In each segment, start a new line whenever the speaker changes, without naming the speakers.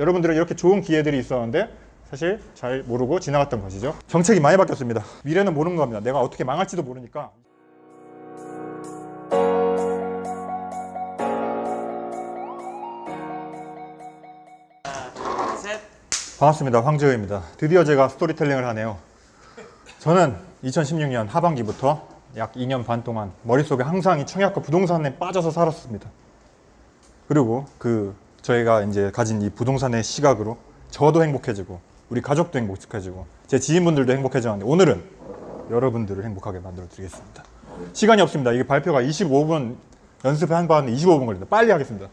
여러분들은 이렇게 좋은 기회들이 있었는데 사실 잘 모르고 지나갔던 것이죠. 정책이 많이 바뀌었습니다. 미래는 모르는 겁니다. 내가 어떻게 망할지도 모르니까.
셋.
반갑습니다. 황재호입니다. 드디어 제가 스토리텔링을 하네요. 저는 2016년 하반기부터 약 2년 반 동안 머릿속에 항상 이 청약과 부동산에 빠져서 살았습니다. 그리고 그 저희가 이제 가진 이 부동산의 시각으로 저도 행복해지고 우리 가족도 행복해지고 제 지인분들도 행복해졌는데 오늘은 여러분들을 행복하게 만들어 드리겠습니다. 시간이 없습니다. 이게 발표가 25분 연습 한번 25분 걸립니다. 빨리 하겠습니다.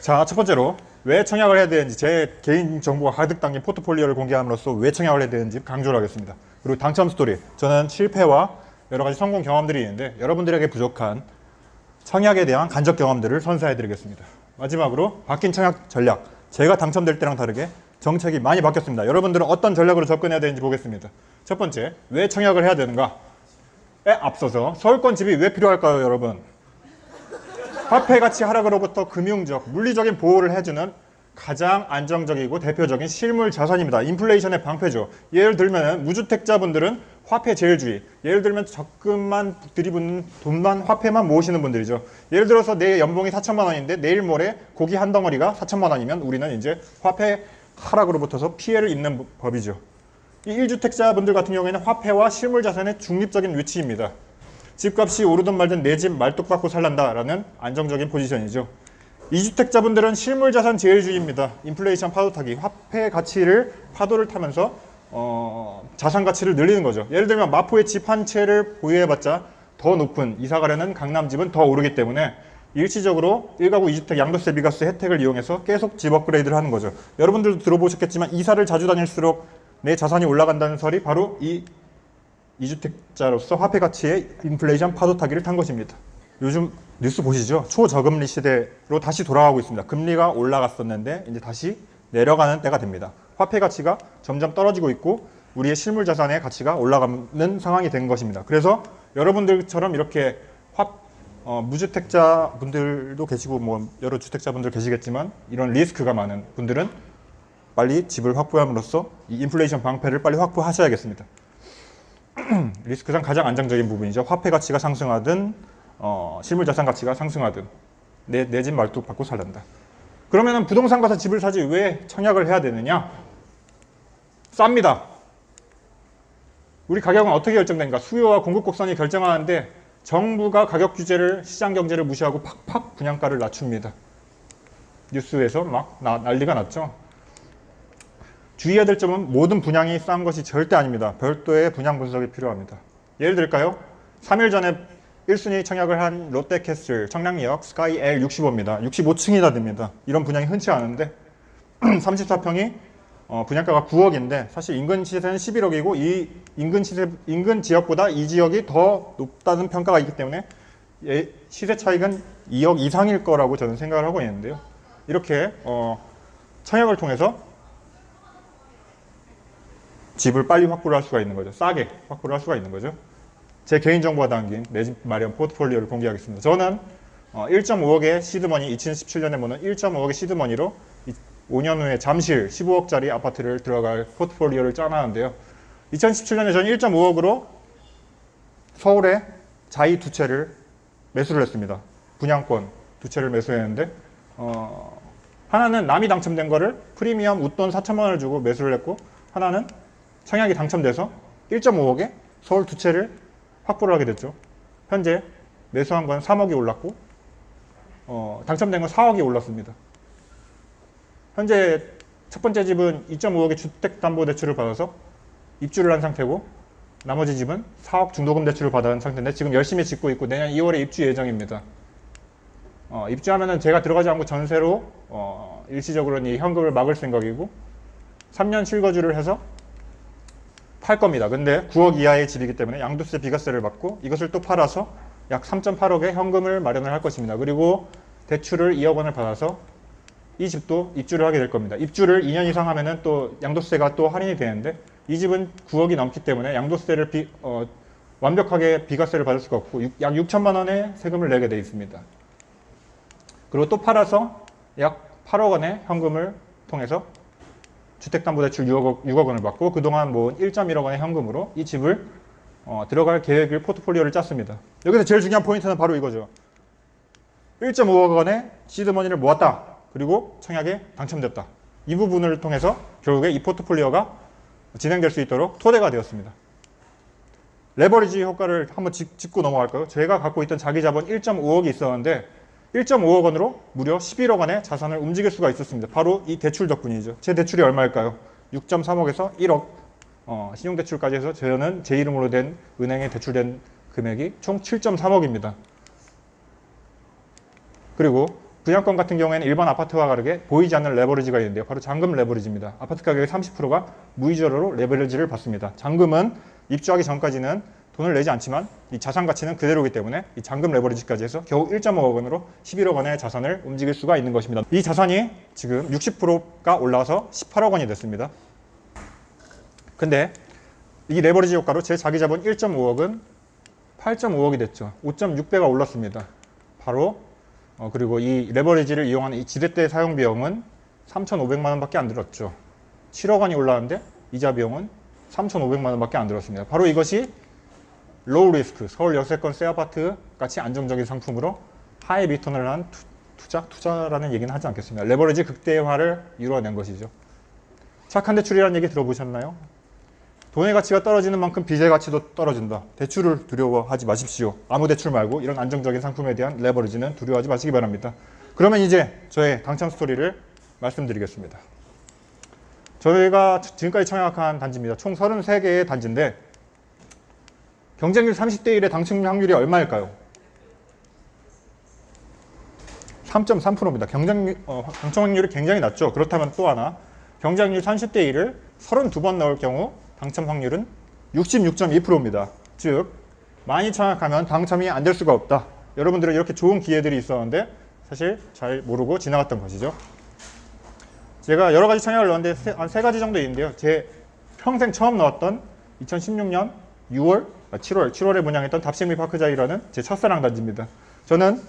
자, 첫 번째로 왜 청약을 해야 되는지 제 개인 정보가 가득 담긴 포트폴리오를 공개함으로써 왜 청약을 해야 되는지 강조를 하겠습니다. 그리고 당첨 스토리. 저는 실패와 여러 가지 성공 경험들이 있는데 여러분들에게 부족한 청약에 대한 간접 경험들을 선사해 드리겠습니다. 마지막으로 바뀐 청약 전략. 제가 당첨될 때랑 다르게 정책이 많이 바뀌었습니다. 여러분들은 어떤 전략으로 접근해야 되는지 보겠습니다. 첫 번째, 왜 청약을 해야 되는가? 에 앞서서 서울권 집이 왜 필요할까요, 여러분? 화폐 가치 하락으로부터 금융적, 물리적인 보호를 해주는 가장 안정적이고 대표적인 실물 자산입니다. 인플레이션의 방패죠. 예를 들면 무주택자분들은 화폐 제일주의. 예를 들면 적금만 들이붓는 돈만 화폐만 모으시는 분들이죠. 예를 들어서 내 연봉이 4천만 원인데 내일 모레 고기 한 덩어리가 4천만 원이면 우리는 이제 화폐 하락으로부터서 피해를 입는 법이죠. 이 1주택자분들 같은 경우에는 화폐와 실물 자산의 중립적인 위치입니다. 집값이 오르든 말든 내 집 말뚝 받고 살란다라는 안정적인 포지션이죠. 이주택자분들은 실물 자산 제일주의입니다. 인플레이션 파도 타기, 화폐 가치를 파도를 타면서 어, 자산 가치를 늘리는 거죠. 예를 들면 마포의 집 한 채를 보유해봤자 더 높은 이사 가려는 강남 집은 더 오르기 때문에 일시적으로 1가구 2주택 양도세 비과세 혜택을 이용해서 계속 집 업그레이드를 하는 거죠. 여러분들도 들어보셨겠지만 이사를 자주 다닐수록 내 자산이 올라간다는 설이 바로 이 이주택자로서 화폐 가치의 인플레이션 파도 타기를 탄 것입니다. 요즘 뉴스 보시죠? 초저금리 시대로 다시 돌아가고 있습니다. 금리가 올라갔었는데 이제 다시 내려가는 때가 됩니다. 화폐 가치가 점점 떨어지고 있고 우리의 실물 자산의 가치가 올라가는 상황이 된 것입니다. 그래서 여러분들처럼 이렇게 화, 어, 무주택자 분들도 계시고 뭐 여러 주택자 분들 계시겠지만 이런 리스크가 많은 분들은 빨리 집을 확보함으로써 이 인플레이션 방패를 빨리 확보하셔야겠습니다. 리스크상 가장 안정적인 부분이죠. 화폐 가치가 상승하든 어, 실물 자산 가치가 상승하든 내 내 집 말뚝 받고 살란다. 그러면은 부동산 가서 집을 사지 왜 청약을 해야 되느냐? 쌉니다. 우리 가격은 어떻게 결정된가? 수요와 공급 곡선이 결정하는데 정부가 가격 규제를 시장 경제를 무시하고 팍팍 분양가를 낮춥니다. 뉴스에서 막 나- 난리가 났죠. 주의해야 될 점은 모든 분양이 싼 것이 절대 아닙니다. 별도의 분양 분석이 필요합니다. 예를 들까요? 3일 전에 1순위 청약을 한 롯데캐슬 청량리역 스카이 L65입니다. 65층이나 됩니다. 이런 분양이 흔치 않은데 34평이 어, 분양가가 9억인데 사실 인근 시세는 11억이고 이 인근 시세 인근 지역보다 이 지역이 더 높다는 평가가 있기 때문에 예, 시세 차익은 2억 이상일 거라고 저는 생각을 하고 있는데요. 이렇게 어, 청약을 통해서 집을 빨리 확보를 할 수가 있는 거죠. 싸게 확보를 할 수가 있는 거죠. 제 개인정보가 담긴 내 집 마련 포트폴리오를 공개하겠습니다. 저는 어, 1.5억의 시드머니, 2017년에 모는 1.5억의 시드머니로 5년 후에 잠실 15억짜리 아파트를 들어갈 포트폴리오를 짜놨는데요. 2017년에 저는 1.5억으로 서울에 자이 두 채를 매수를 했습니다. 분양권 두 채를 매수했는데 어, 하나는 남이 당첨된 거를 프리미엄 웃돈 4천만 원을 주고 매수를 했고 하나는 청약이 당첨돼서 1.5억에 서울 두 채를 확보를 하게 됐죠. 현재 매수한 건 3억이 올랐고 어, 당첨된 건 4억이 올랐습니다. 현재 첫 번째 집은 2.5억의 주택담보대출을 받아서 입주를 한 상태고 나머지 집은 4억 중도금 대출을 받은 상태인데 지금 열심히 짓고 있고 내년 2월에 입주 예정입니다. 어, 입주하면은 제가 들어가지 않고 전세로 어, 일시적으로는 이 현금을 막을 생각이고 3년 실거주를 해서 팔 겁니다. 근데 9억 이하의 집이기 때문에 양도세 비과세를 받고 이것을 또 팔아서 약 3.8억의 현금을 마련을 할 것입니다. 그리고 대출을 2억 원을 받아서 이 집도 입주를 하게 될 겁니다. 입주를 2년 이상 하면은 또 양도세가 또 할인이 되는데 이 집은 9억이 넘기 때문에 양도세를 비, 어, 완벽하게 비과세를 받을 수가 없고 육- 약 6천만 원의 세금을 내게 돼 있습니다. 그리고 또 팔아서 약 8억 원의 현금을 통해서 주택담보대출 6억, 6억 원을 받고 그동안 모은 1.1억 원의 현금으로 이 집을 어, 들어갈 계획을 포트폴리오를 짰습니다. 여기서 제일 중요한 포인트는 바로 이거죠. 1.5억 원의 시드머니를 모았다. 그리고 청약에 당첨됐다. 이 부분을 통해서 결국에 이 포트폴리오가 진행될 수 있도록 토대가 되었습니다. 레버리지 효과를 한번 짚- 짚고 넘어갈까요? 제가 갖고 있던 자기 자본 1.5억이 있었는데 1.5억 원으로 무려 11억 원의 자산을 움직일 수가 있었습니다. 바로 이 대출 덕분이죠. 제 대출이 얼마일까요? 6.3억에서 1억 어, 신용대출까지 해서 저는 제 이름으로 된 은행에 대출된 금액이 총 7.3억입니다. 그리고 분양권 같은 경우에는 일반 아파트와 다르게 보이지 않는 레버리지가 있는데요. 바로 잔금 레버리지입니다. 아파트 가격의 30%가 무이자로 레버리지를 받습니다. 잔금은 입주하기 전까지는 돈을 내지 않지만 이 자산 가치는 그대로이기 때문에 이 잔금 레버리지까지 해서 겨우 1.5억 원으로 11억 원의 자산을 움직일 수가 있는 것입니다. 이 자산이 지금 60%가 올라와서 18억 원이 됐습니다. 근데 이 레버리지 효과로 제 자기 자본 1.5억은 8.5억이 됐죠. 5.6배가 올랐습니다. 바로 어, 그리고 이 레버리지를 이용한 이 지렛대 사용 비용은 3,500만 원밖에 안 들었죠. 7억 원이 올라왔는데 이자 비용은 3,500만 원밖에 안 들었습니다. 바로 이것이 로우 리스크, 서울 역세권 새 아파트 같이 안정적인 상품으로 하이 리턴을 한 투, 투자? 투자라는 얘기는 하지 않겠습니다. 레버리지 극대화를 이루어낸 것이죠. 착한 대출이라는 얘기 들어보셨나요? 돈의 가치가 떨어지는 만큼 빚의 가치도 떨어진다. 대출을 두려워하지 마십시오. 아무 대출 말고 이런 안정적인 상품에 대한 레버리지는 두려워하지 마시기 바랍니다. 그러면 이제 저의 당첨 스토리를 말씀드리겠습니다. 저희가 지금까지 청약한 단지입니다. 총 33개의 단지인데 경쟁률 30대 1의 당첨 확률이 얼마일까요? 3.3%입니다. 경쟁 어, 당첨 확률이 굉장히 낮죠. 그렇다면 또 하나 경쟁률 30대 1을 32번 넣을 경우 당첨 확률은 66.2%입니다. 즉 많이 청약하면 당첨이 안 될 수가 없다. 여러분들은 이렇게 좋은 기회들이 있었는데 사실 잘 모르고 지나갔던 것이죠. 제가 여러 가지 청약을 넣었는데 한세 가지 정도 있는데요. 제 평생 처음 넣었던 2016년 6월, 7월, 7월에 분양했던 답심리 파크자이라는 제 첫사랑 단지입니다. 저는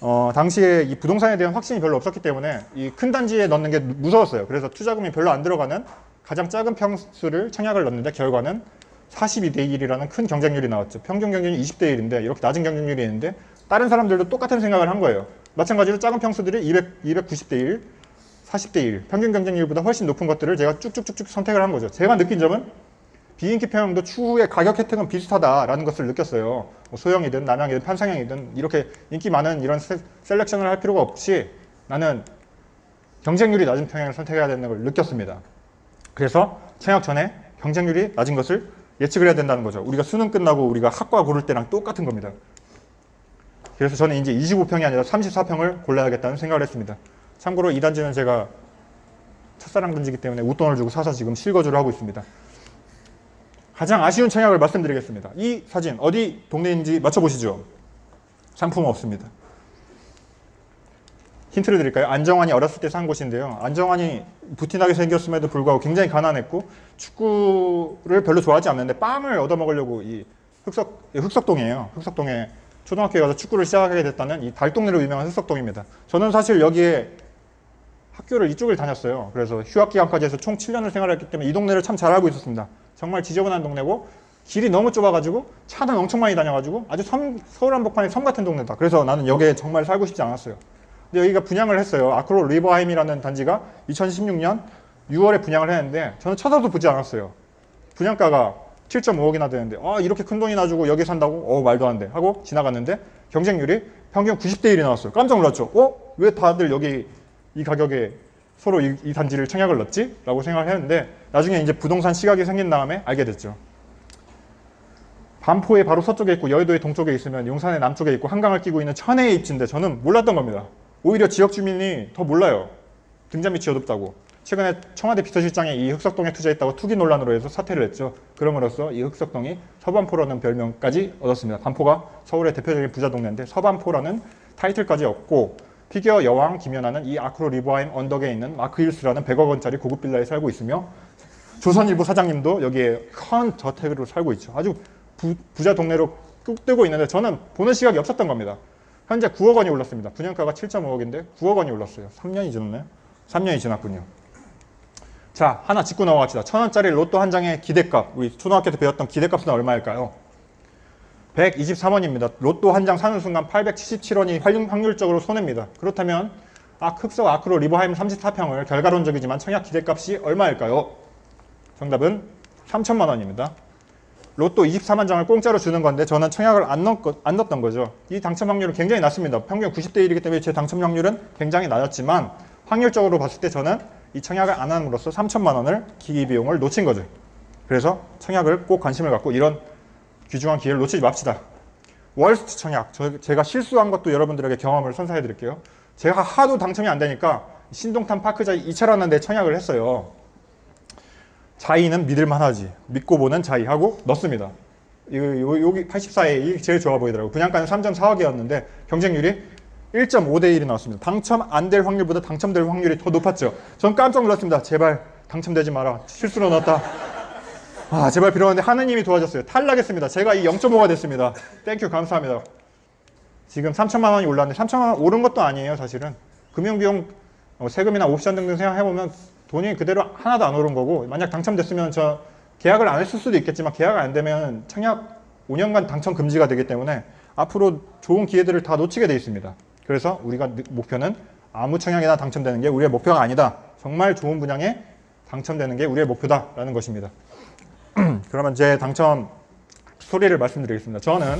어, 당시에 이 부동산에 대한 확신이 별로 없었기 때문에 이 큰 단지에 넣는 게 무서웠어요. 그래서 투자금이 별로 안 들어가는 가장 작은 평수를 청약을 넣는데 결과는 42대 1이라는 큰 경쟁률이 나왔죠. 평균 경쟁률이 20대 1인데 이렇게 낮은 경쟁률이 있는데 다른 사람들도 똑같은 생각을 한 거예요. 마찬가지로 작은 평수들이 200, 290대 1, 40대 1, 평균 경쟁률보다 훨씬 높은 것들을 제가 쭉쭉쭉쭉 선택을 한 거죠. 제가 느낀 점은 비인기 평형도 추후에 가격 혜택은 비슷하다라는 것을 느꼈어요. 뭐 소형이든 남양이든 판상형이든 이렇게 인기 많은 이런 세- 셀렉션을 할 필요가 없이 나는 경쟁률이 낮은 평형을 선택해야 되는 걸 느꼈습니다. 그래서 청약 전에 경쟁률이 낮은 것을 예측을 해야 된다는 거죠. 우리가 수능 끝나고 우리가 학과 고를 때랑 똑같은 겁니다. 그래서 저는 이제 25평이 아니라 34평을 골라야겠다는 생각을 했습니다. 참고로 이 단지는 제가 첫사랑 단지이기 때문에 웃돈을 주고 사서 지금 실거주를 하고 있습니다. 가장 아쉬운 청약을 말씀드리겠습니다. 이 사진 어디 동네인지 맞춰보시죠. 상품 없습니다. 힌트를 드릴까요? 안정환이 어렸을 때 산 곳인데요. 안정환이 부티나게 생겼음에도 불구하고 굉장히 가난했고 축구를 별로 좋아하지 않는데 빵을 얻어먹으려고 이 흑석 흑석동이에요. 흑석동에 초등학교에 가서 축구를 시작하게 됐다는 이 달동네로 유명한 흑석동입니다. 저는 사실 여기에 학교를 이쪽을 다녔어요. 그래서 휴학 기간까지 해서 총 7년을 생활했기 때문에 이 동네를 참 잘 알고 있었습니다. 정말 지저분한 동네고 길이 너무 좁아가지고 차는 엄청 많이 다녀가지고 아주 섬, 서울 한복판의 섬 같은 동네다. 그래서 나는 여기에 정말 살고 싶지 않았어요. 근데 여기가 분양을 했어요. 아크로 리버하임이라는 단지가 2016년 6월에 분양을 했는데 저는 쳐다도 보지 않았어요. 분양가가 7.5억이나 되는데 아 이렇게 큰 돈이 나 주고 여기 산다고? 어 말도 안 돼. 하고 지나갔는데 경쟁률이 평균 90대 1이 나왔어요. 깜짝 놀랐죠. 어? 왜 다들 여기 이 가격에 서로 이, 이 단지를 청약을 넣지? 라고 생각을 했는데 나중에 이제 부동산 시각이 생긴 다음에 알게 됐죠. 반포의 바로 서쪽에 있고 여의도의 동쪽에 있으면 용산의 남쪽에 있고 한강을 끼고 있는 천혜의 입지인데 저는 몰랐던 겁니다. 오히려 지역 주민이 더 몰라요. 등잔 밑이 어둡다고. 최근에 청와대 비서실장이 이 흑석동에 투자했다고 투기 논란으로 해서 사퇴를 했죠. 그럼으로써 이 흑석동이 서반포라는 별명까지 얻었습니다. 반포가 서울의 대표적인 부자 동네인데 서반포라는 타이틀까지 얻고 피겨 여왕 김연아는 이 아크로 리버하임 언덕에 있는 마크 힐스라는 100억 원짜리 고급 빌라에 살고 있으며 조선일보 사장님도 여기에 큰 저택으로 살고 있죠. 아주 부, 부자 동네로 뚝 뜨고 있는데 저는 보는 시각이 없었던 겁니다. 현재 9억 원이 올랐습니다. 분양가가 7.5억인데 9억 원이 올랐어요. 3년이 지났나요? 3년이 지났군요. 자, 하나 짚고 넘어갑시다. 천 원짜리 로또 한 장의 기대값. 우리 초등학교 때 배웠던 기대값은 얼마일까요? 123원입니다. 로또 한 장 사는 순간 877원이 확률적으로 손해입니다. 그렇다면 악 흡석 아크로 리버하임 34평을 결과론적이지만 청약 기대값이 얼마일까요? 정답은 3천만 원입니다. 로또 24만 장을 공짜로 주는 건데 저는 청약을 안, 넣, 안 넣었던 거죠. 이 당첨 확률은 굉장히 낮습니다. 평균 90대 1이기 때문에 제 당첨 확률은 굉장히 낮았지만 확률적으로 봤을 때 저는 이 청약을 안 함으로써 3천만 원을 기기 비용을 놓친 거죠. 그래서 청약을 꼭 관심을 갖고 이런 귀중한 기회를 놓치지 맙시다. 월스트 청약. 저, 제가 실수한 것도 여러분들에게 경험을 선사해 드릴게요. 제가 하도 당첨이 안 되니까 신동탄 파크자이 2차라는 데 청약을 했어요. 자이는 믿을만하지. 믿고 보는 자이 하고 넣습니다. 이거 요- 여기 84에 이게 제일 좋아 보이더라고요. 분양가는 3.4억이었는데 경쟁률이 1.5대 1이 나왔습니다. 당첨 안 될 확률보다 당첨될 확률이 더 높았죠. 전 깜짝 놀랐습니다. 제발 당첨되지 마라. 실수로 넣었다. 아, 제발 빌었는데 하느님이 도와줬어요. 탈락했습니다. 제가 이 0.5가 됐습니다. 땡큐 감사합니다. 지금 3천만 원이 올랐는데 3천만 원 오른 것도 아니에요, 사실은. 금융 비용 어, 세금이나 옵션 등등 생각해 보면 돈이 그대로 하나도 안 오른 거고 만약 당첨됐으면 저 계약을 안 했을 수도 있겠지만 계약 안 되면 청약 5년간 당첨 금지가 되기 때문에 앞으로 좋은 기회들을 다 놓치게 돼 있습니다. 그래서 우리가 느- 목표는 아무 청약이나 당첨되는 게 우리의 목표가 아니다. 정말 좋은 분양에 당첨되는 게 우리의 목표다라는 것입니다. 그러면 제 당첨 스토리를 말씀드리겠습니다. 저는